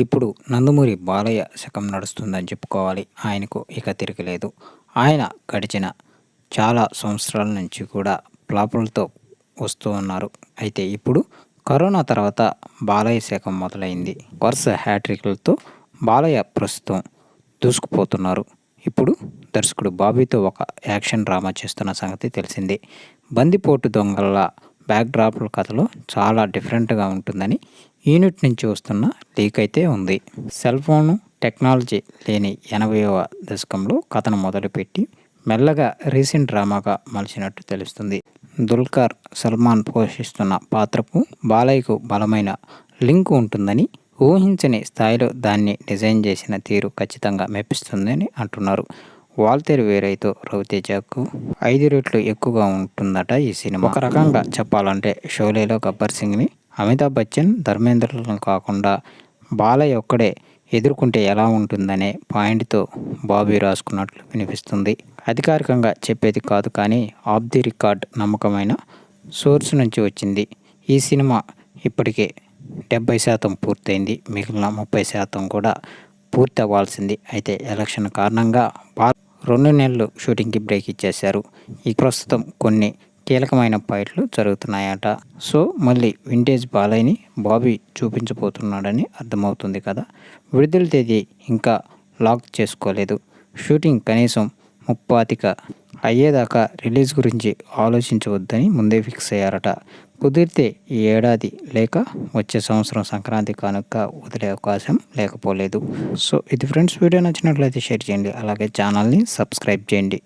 ఇప్పుడు నందమూరి బాలయ్య శకం నడుస్తుందని చెప్పుకోవాలి. ఆయనకు ఇక తిరగలేదు ఆయన గడిచిన చాలా సంవత్సరాల నుంచి కూడా ఫ్లాపులతో వస్తూ ఉన్నారు. అయితే ఇప్పుడు కరోనా తర్వాత బాలయ్య శకం మొదలైంది. వరుస హ్యాట్రిక్లతో బాలయ్య ప్రస్తుతం దూసుకుపోతున్నారు. ఇప్పుడు దర్శకుడు బాబీతో ఒక యాక్షన్ డ్రామా చేస్తున్న సంగతి తెలిసిందే. బందిపోటు దొంగల బ్యాక్డ్రాప్ల కథలో చాలా డిఫరెంట్గా ఉంటుందని యూనిట్ నుంచి వస్తున్న లీక్ అయితే ఉంది. సెల్ ఫోను టెక్నాలజీ లేని ఎనభైవ దశకంలో కథను మొదలుపెట్టి మెల్లగా రీసెంట్ డ్రామాగా మలిచినట్టు తెలుస్తుంది. దుల్కర్ సల్మాన్ పోషిస్తున్న పాత్రకు బాలయ్యకు బలమైన లింక్ ఉంటుందని ఊహించని స్థాయిలో దాన్ని డిజైన్ చేసిన తీరు ఖచ్చితంగా మెప్పిస్తుందని అంటున్నారు. వాల్తేరు వేరైతో రవితేజకు ఐదు రెట్లు ఎక్కువగా ఉంటుందట ఈ సినిమా. ఒక రకంగా చెప్పాలంటే షోలేలో గబ్బర్ సింగ్ని అమితాబ్ బచ్చన్ ధర్మేంద్రలను కాకుండా బాలయ్య ఒక్కడే ఎదుర్కొంటే ఎలా ఉంటుందనే పాయింట్తో బాబీ రాసుకున్నట్లు వినిపిస్తుంది. అధికారికంగా చెప్పేది కాదు కానీ ఆఫ్ ది రికార్డ్ నమ్మకమైన సోర్స్ నుంచి వచ్చింది. ఈ సినిమా ఇప్పటికే డెబ్బై శాతం పూర్తయింది. మిగిలిన ముప్పై శాతం కూడా పూర్తి అవ్వాల్సింది అయితే ఎలక్షన్ కారణంగా బా రెండు నెలలు షూటింగ్కి బ్రేక్ ఇచ్చేశారు. ఈ ప్రస్తుతం కొన్ని కీలకమైన ఫైట్లు జరుగుతున్నాయట. సో మళ్ళీ వింటేజ్ బాలయ్యని బాబీ చూపించబోతున్నాడని అర్థమవుతుంది కదా? విడుదల తేదీ ఇంకా లాక్ చేసుకోలేదు. షూటింగ్ కనీసం ముప్పాతిక అయ్యేదాకా రిలీజ్ గురించి ఆలోచించవద్దని ముందే ఫిక్స్ అయ్యారట. కుదిరితే ఈ ఏడాది లేక వచ్చే సంవత్సరం సంక్రాంతి కానుక వదిలే అవకాశం లేకపోలేదు. సో ఇది ఫ్రెండ్స్ వీడియో నచ్చినట్లయితే షేర్ చేయండి. అలాగే ఛానల్ని సబ్స్క్రైబ్ చేయండి.